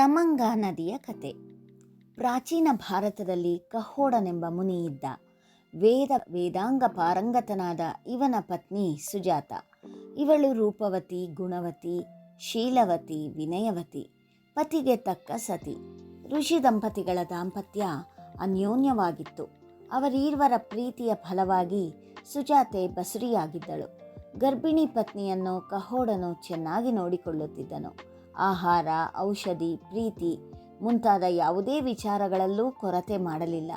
ಸಮಂಗ ನದಿಯ ಕತೆ. ಪ್ರಾಚೀನ ಭಾರತದಲ್ಲಿ ಕಹೋಡನೆಂಬ ಮುನಿ ಇದ್ದ ವೇದ, ವೇದಾಂಗ ಪಾರಂಗತನಾದ ಇವನ ಪತ್ನಿ ಸುಜಾತ. ಇವಳು ರೂಪವತಿ, ಗುಣವತಿ, ಶೀಲವತಿ, ವಿನಯವತಿ, ಪತಿಗೆ ತಕ್ಕ ಸತಿ. ಋಷಿ ದಂಪತಿಗಳ ದಾಂಪತ್ಯ ಅನ್ಯೋನ್ಯವಾಗಿತ್ತು. ಅವರೀರ್ವರ ಪ್ರೀತಿಯ ಫಲವಾಗಿ ಸುಜಾತೆ ಬಸುರಿಯಾಗಿದ್ದಳು. ಗರ್ಭಿಣಿ ಪತ್ನಿಯನ್ನು ಕಹೋಡನು ಚೆನ್ನಾಗಿ ನೋಡಿಕೊಳ್ಳುತ್ತಿದ್ದನು. ಆಹಾರ, ಔಷಧಿ, ಪ್ರೀತಿ ಮುಂತಾದ ಯಾವುದೇ ವಿಚಾರಗಳಲ್ಲೂ ಕೊರತೆ ಮಾಡಲಿಲ್ಲ.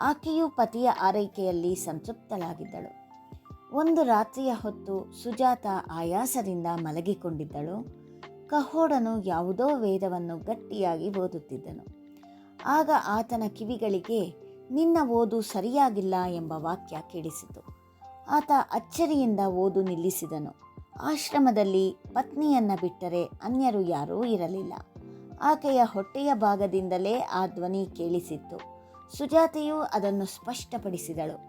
ಆಕೆಯು ಪತಿಯ ಆರೈಕೆಯಲ್ಲಿ ಸಂತೃಪ್ತಳಾಗಿದ್ದಳು. ಒಂದು ರಾತ್ರಿಯ ಹೊತ್ತು ಸುಜಾತ ಆಯಾಸದಿಂದ ಮಲಗಿಕೊಂಡಿದ್ದಳು. ಕಹೋಡನು ಯಾವುದೋ ವೇದವನ್ನು ಗಟ್ಟಿಯಾಗಿ ಓದುತ್ತಿದ್ದನು. ಆಗ ಆತನ ಕಿವಿಗಳಿಗೆ, ನಿನ್ನ ಓದು ಸರಿಯಾಗಿಲ್ಲ ಎಂಬ ವಾಕ್ಯ ಕೇಳಿಸಿತು. ಆತ ಅಚ್ಚರಿಯಿಂದ ಓದು ನಿಲ್ಲಿಸಿದನು. ಆಶ್ರಮದಲ್ಲಿ ಪತ್ನಿಯನ್ನ ಬಿಟ್ಟರೆ ಅನ್ಯರು ಯಾರೂ ಇರಲಿಲ್ಲ. ಆಕೆಯ ಹೊಟ್ಟೆಯ ಭಾಗದಿಂದಲೇ ಆ ಧ್ವನಿ ಕೇಳಿಸಿತ್ತು. ಸುಜಾತೆಯು ಅದನ್ನು ಸ್ಪಷ್ಟಪಡಿಸಿದಳು.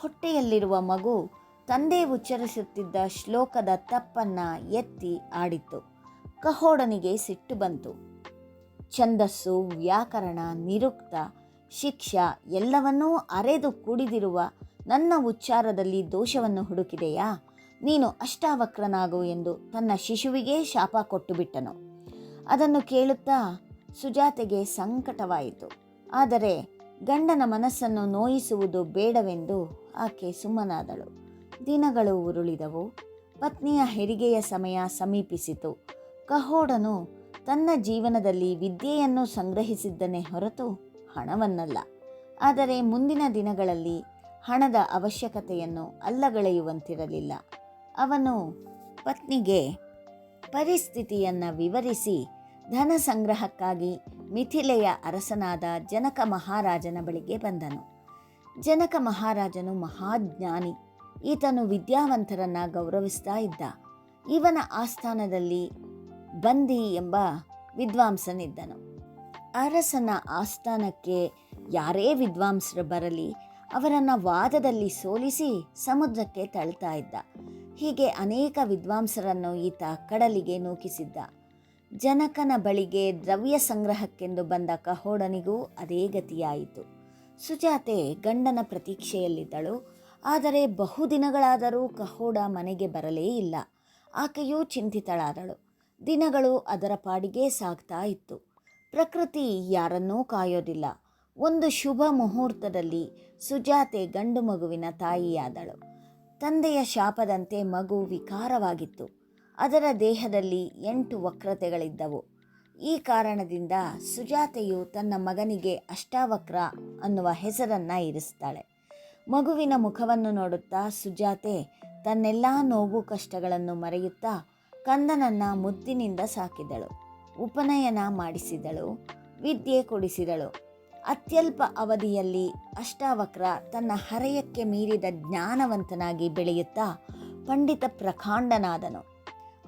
ಹೊಟ್ಟೆಯಲ್ಲಿರುವ ಮಗು ತಂದೆ ಉಚ್ಚರಿಸುತ್ತಿದ್ದ ಶ್ಲೋಕದ ತಪ್ಪನ್ನ ಎತ್ತಿ ಆಡಿತ್ತು. ಕಹೋಡನಿಗೆ ಸಿಟ್ಟು ಬಂತು. ಛಂದಸ್ಸು, ವ್ಯಾಕರಣ, ನಿರುಕ್ತ, ಶಿಕ್ಷಾ ಎಲ್ಲವನ್ನೂ ಅರೆದು ಕುಡಿದಿರುವ ನನ್ನ ಉಚ್ಚಾರದಲ್ಲಿ ದೋಷವನ್ನು ಹುಡುಕಿದೆಯಾ? ನೀನು ಅಷ್ಟಾವಕ್ರನಾಗು ಎಂದು ತನ್ನ ಶಿಶುವಿಗೆ ಶಾಪ ಕೊಟ್ಟು ಬಿಟ್ಟನು ಅದನ್ನು ಕೇಳುತ್ತಾ ಸುಜಾತೆಗೆ ಸಂಕಟವಾಯಿತು. ಆದರೆ ಗಂಡನ ಮನಸ್ಸನ್ನು ನೋಯಿಸುವುದು ಬೇಡವೆಂದು ಆಕೆ ಸುಮ್ಮನಾದಳು. ದಿನಗಳು ಉರುಳಿದವು. ಪತ್ನಿಯ ಹೆರಿಗೆಯ ಸಮಯ ಸಮೀಪಿಸಿತು. ಕಹೋಡನು ತನ್ನ ಜೀವನದಲ್ಲಿ ವಿದ್ಯೆಯನ್ನು ಸಂಗ್ರಹಿಸಿದ್ದನೇ ಹೊರತು ಹಣವನ್ನಲ್ಲ. ಆದರೆ ಮುಂದಿನ ದಿನಗಳಲ್ಲಿ ಹಣದ ಅವಶ್ಯಕತೆಯನ್ನು ಅಲ್ಲಗಳೆಯುವಂತಿರಲಿಲ್ಲ. ಅವನು ಪತ್ನಿಗೆ ಪರಿಸ್ಥಿತಿಯನ್ನು ವಿವರಿಸಿ ಧನ ಸಂಗ್ರಹಕ್ಕಾಗಿ ಮಿಥಿಲೆಯ ಅರಸನಾದ ಜನಕ ಮಹಾರಾಜನ ಬಳಿಗೆ ಬಂದನು. ಜನಕ ಮಹಾರಾಜನು ಮಹಾಜ್ಞಾನಿ. ಈತನು ವಿದ್ಯಾವಂತರನ್ನ ಗೌರವಿಸ್ತಾ ಇದ್ದ. ಇವನ ಆಸ್ಥಾನದಲ್ಲಿ ಬಂದಿ ಎಂಬ ವಿದ್ವಾಂಸನಿದ್ದನು. ಅರಸನ ಆಸ್ಥಾನಕ್ಕೆ ಯಾರೇ ವಿದ್ವಾಂಸರು ಬರಲಿ ಅವರನ್ನು ವಾದದಲ್ಲಿ ಸೋಲಿಸಿ ಸಮುದ್ರಕ್ಕೆ ತಳ್ತಾ ಇದ್ದ. ಹೀಗೆ ಅನೇಕ ವಿದ್ವಾಂಸರನ್ನು ಈತ ಕಡಲಿಗೆ ನೂಕಿಸಿದ್ದ. ಜನಕನ ಬಳಿಗೆ ದ್ರವ್ಯ ಸಂಗ್ರಹಕ್ಕೆಂದು ಬಂದ ಕಹೋಡನಿಗೂ ಅದೇ ಗತಿಯಾಯಿತು. ಸುಜಾತೆ ಗಂಡನ ಪ್ರತೀಕ್ಷೆಯಲ್ಲಿದ್ದಳು. ಆದರೆ ಬಹುದಿನಗಳಾದರೂ ಕಹೋಡ ಮನೆಗೆ ಬರಲೇ ಇಲ್ಲ. ಆಕೆಯೂ ಚಿಂತಿತಳಾದಳು. ದಿನಗಳು ಅದರ ಪಾಡಿಗೆ ಸಾಗ್ತಾ ಇತ್ತು. ಪ್ರಕೃತಿ ಯಾರನ್ನೂ ಕಾಯೋದಿಲ್ಲ. ಒಂದು ಶುಭ ಮುಹೂರ್ತದಲ್ಲಿ ಸುಜಾತೆ ಗಂಡು ಮಗುವಿನ ತಾಯಿಯಾದಳು. ತಂದೆಯ ಶಾಪದಂತೆ ಮಗು ವಿಕಾರವಾಗಿತ್ತು. ಅದರ ದೇಹದಲ್ಲಿ ಎಂಟು ವಕ್ರತೆಗಳಿದ್ದವು. ಈ ಕಾರಣದಿಂದ ಸುಜಾತೆಯು ತನ್ನ ಮಗನಿಗೆ ಅಷ್ಟಾವಕ್ರ ಅನ್ನುವ ಹೆಸರನ್ನು ಇರಿಸ್ತಾಳೆ. ಮಗುವಿನ ಮುಖವನ್ನು ನೋಡುತ್ತಾ ಸುಜಾತೆ ತನ್ನೆಲ್ಲ ನೋವು ಕಷ್ಟಗಳನ್ನು ಮರೆಯುತ್ತಾ ಕಂದನನ್ನ ಮುದ್ದಿನಿಂದ ಸಾಕಿದಳು. ಉಪನಯನ ಮಾಡಿಸಿದಳು, ವಿದ್ಯೆ ಕೊಡಿಸಿದಳು. ಅತ್ಯಲ್ಪ ಅವಧಿಯಲ್ಲಿ ಅಷ್ಟಾವಕ್ರ ತನ್ನ ಹರೆಯಕ್ಕೆ ಮೀರಿದ ಜ್ಞಾನವಂತನಾಗಿ ಬೆಳೆಯುತ್ತಾ ಪಂಡಿತ ಪ್ರಕಾಂಡನಾದನು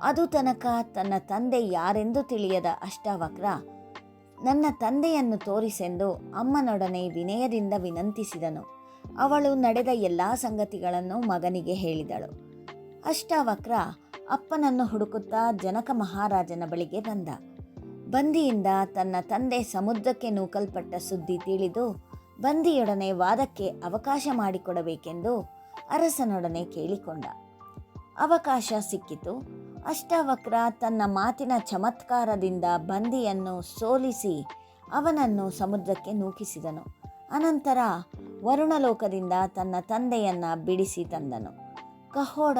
ಅದು ತನಕ ತನ್ನ ತಂದೆ ಯಾರೆಂದು ತಿಳಿಯದ ಅಷ್ಟಾವಕ್ರ ನನ್ನ ತಂದೆಯನ್ನು ತೋರಿಸೆಂದು ಅಮ್ಮನೊಡನೆ ವಿನಯದಿಂದ ವಿನಂತಿಸಿದನು. ಅವಳು ನಡೆದ ಎಲ್ಲ ಸಂಗತಿಗಳನ್ನು ಮಗನಿಗೆ ಹೇಳಿದಳು. ಅಷ್ಟಾವಕ್ರ ಅಪ್ಪನನ್ನು ಹುಡುಕುತ್ತಾ ಜನಕ ಮಹಾರಾಜನ ಬಳಿಗೆ ಬಂದ. ಬಂದಿಯಿಂದ ತನ್ನ ತಂದೆ ಸಮುದ್ರಕ್ಕೆ ನೂಕಲ್ಪಟ್ಟ ಸುದ್ದಿ ತಿಳಿದು ಬಂದಿಯೊಡನೆ ವಾದಕ್ಕೆ ಅವಕಾಶ ಮಾಡಿಕೊಡಬೇಕೆಂದು ಅರಸನೊಡನೆ ಕೇಳಿಕೊಂಡ. ಅವಕಾಶ ಸಿಕ್ಕಿತು. ಅಷ್ಟವಕ್ರ ತನ್ನ ಮಾತಿನ ಚಮತ್ಕಾರದಿಂದ ಬಂದಿಯನ್ನು ಸೋಲಿಸಿ ಅವನನ್ನು ಸಮುದ್ರಕ್ಕೆ ನೂಕಿಸಿದನು. ಅನಂತರ ವರುಣಲೋಕದಿಂದ ತನ್ನ ತಂದೆಯನ್ನು ಬಿಡಿಸಿ ತಂದನು. ಕಹೋಡ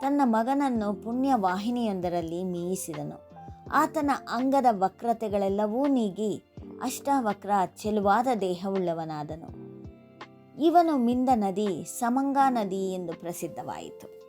ತನ್ನ ಮಗನನ್ನು ಪುಣ್ಯವಾಹಿನಿಯೊಂದರಲ್ಲಿ ಮೀಯಿಸಿದನು. ಆತನ ಅಂಗದ ವಕ್ರತೆಗಳೆಲ್ಲವೂ ನೀಗಿ ಅಷ್ಟಾವಕ್ರ ಚೆಲುವಾದ ದೇಹವುಳ್ಳವನಾದನು. ಇವನು ಮಿಂದ ನದಿ ಸಮಂಗಾ ನದಿ ಎಂದು ಪ್ರಸಿದ್ಧವಾಯಿತು.